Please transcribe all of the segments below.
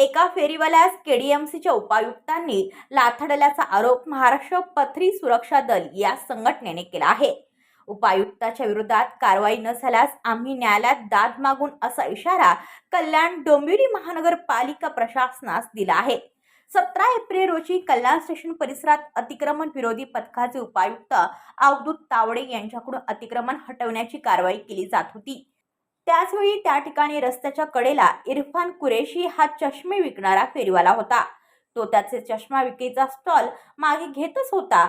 एका फेरीवाल्यास के एका फेरीवाल्यास केडीएमसीच्या उपायुक्तांनी लाथडल्याचा आरोप महाराष्ट्र पथरी सुरक्षा दल या संघटनेने केला आहे. उपायुक्ताच्या विरोधात कारवाई न झाल्यास आम्ही न्यायालयात दाद मागून असा इशारा कल्याण डोंबिवली महानगरपालिका प्रशासनास दिला आहे. सतरा एप्रिल रोजी कल्याण स्टेशन परिसरात अतिक्रमण विरोधी पथकाचे उपायुक्त अवधूत तावडे यांच्याकडून अतिक्रमण हटवण्याची कारवाई केली जात होती. त्याचवेळी त्या ठिकाणी रस्त्याच्या कडेला इरफान कुरेशी हा चष्मे विकणारा फेरीवाला होता. तो त्याचे चष्मा विक्रीचा स्टॉल मागे घेतच होता.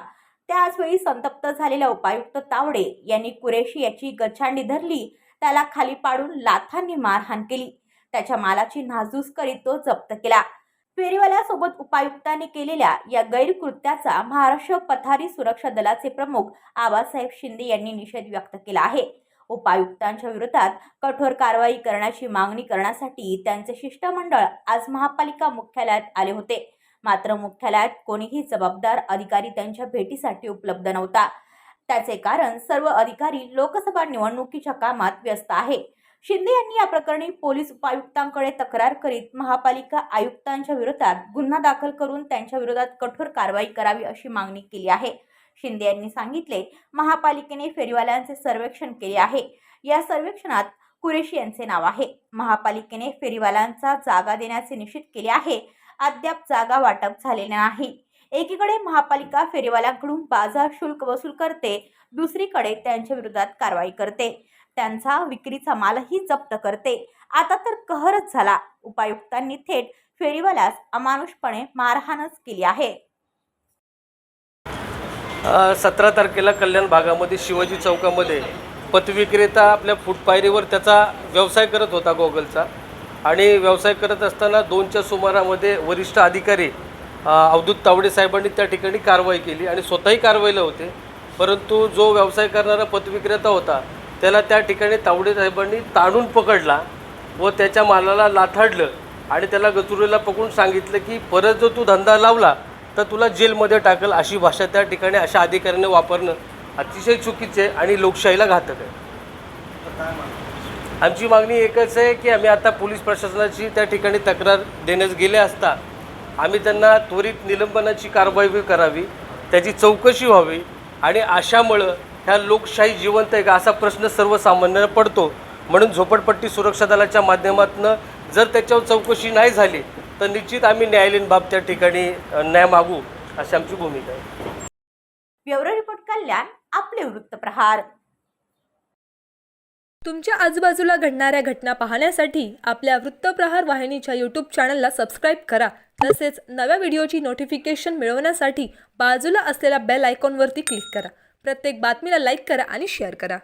त्याचवेळी संतप्त झालेल्या उपायुक्त तावडे यांनी कुरेशी याची गच्छांडी धरली. त्याला खाली पाडून लाथांनी मारहाण केली. त्याच्या मालाची नासधूस करीत तो जप्त केला. फेरीवाल्यासोबत उपायुक्तांनी केलेल्या या गैरकृत्याचा महाराष्ट्र पथारी सुरक्षा दलाचे प्रमुख आबासाहेब शिंदे यांनी निषेध व्यक्त केला आहे. उपायुक्तांच्या विरोधात कठोर कारवाई करण्याची मागणी करण्यासाठी त्यांचे शिष्टमंडळ आज महापालिका मुख्यालयात आले होते. मात्र मुख्यालयात कोणीही जबाबदार अधिकारी त्यांच्या भेटीसाठी उपलब्ध नव्हता. त्याचे कारण सर्व अधिकारी लोकसभा निवडणुकीच्या कामात व्यस्त आहे. शिंदे यांनी या प्रकरणी पोलीस उपायुक्तांकडे तक्रार करीत महापालिका आयुक्तांच्या विरोधात गुन्हा दाखल करून त्यांच्या विरोधात कठोर कारवाई करावी अशी मागणी केली आहे. शिंदे यांनी सांगितले महापालिकेने फेरीवाल्यांचे सर्वेक्षण केले आहे. या सर्वेक्षणात कुरेशी यांचे नाव आहे. महापालिकेने फेरीवाल्यांचा जागा देण्याचे निश्चित केले आहे. अद्याप जागा वाटप झालेले नाही. एकीकडे महापालिका फेरीवाल्यांकडून बाजार शुल्क वसूल करते दुसरीकडे त्यांच्या विरोधात कारवाई करते. त्यांचा विक्रीचा मालही जप्त करते. आता तर कहरच झाला. उपायुक्तांनी थेट फेरीवाल्यास अमानुषपणे मारहाणच केली आहे. सतरा तारखेला कल्याण भागामध्ये शिवाजी चौकामध्ये पथविक्रेता आपल्या फुटपायरीवर त्याचा व्यवसाय करत होता गोगलचा. आणि व्यवसाय करत असताना दोनच्या सुमारामध्ये वरिष्ठ अधिकारी अवधूत तावडे साहेबांनी त्या ठिकाणी कारवाई केली आणि स्वतःही कारवाईला होते. परंतु जो व्यवसाय करणारा पथविक्रेता होता त्याला त्या ठिकाणी तावडे साहेबांनी ताणून पकडला व त्याच्या मालाला लाथाडलं आणि त्याला गचुरीला पकडून सांगितलं की परत जर तू धंदा लावला तर तुला जेलमध्ये टाकल अशी भाषा त्या ठिकाणी अशा अधिकाऱ्याने वापरणं अतिशय चुकीचे आहे आणि लोकशाहीला घातक आहे. आमची मागणी एकच आहे की आम्ही आता पोलीस प्रशासनाची त्या ठिकाणी तक्रार देण्यास गेले असता आम्ही त्यांना त्वरित निलंबनाची कारवाई करावी त्याची चौकशी व्हावी आणि अशामुळं ह्या लोकशाही जिवंत आहे का असा प्रश्न सर्वसामान्यांना पडतो. म्हणून झोपडपट्टी सुरक्षा दलाच्या माध्यमातून जर त्याच्यावर चौकशी नाही झाली तर निश्चित आम्ही न्यायालयीन बाब त्या ठिकाणी न्याय मागू अशी आमची भूमिका आहे. ब्युरो रिपोर्ट कल्याण आपले वृत्तप्रहार तुमच्या आजूबाजूला घडणाऱ्या घटना पाहण्यासाठी आपल्या वृत्तप्रहार वाहिनीच्या यूट्यूब चॅनलला सबस्क्राईब करा. तसेच नव्या व्हिडिओची नोटिफिकेशन मिळवण्यासाठी बाजूला असलेल्या बेल आयकॉनवरती क्लिक करा. प्रत्येक बातमीला लाईक करा आणि शेअर करा.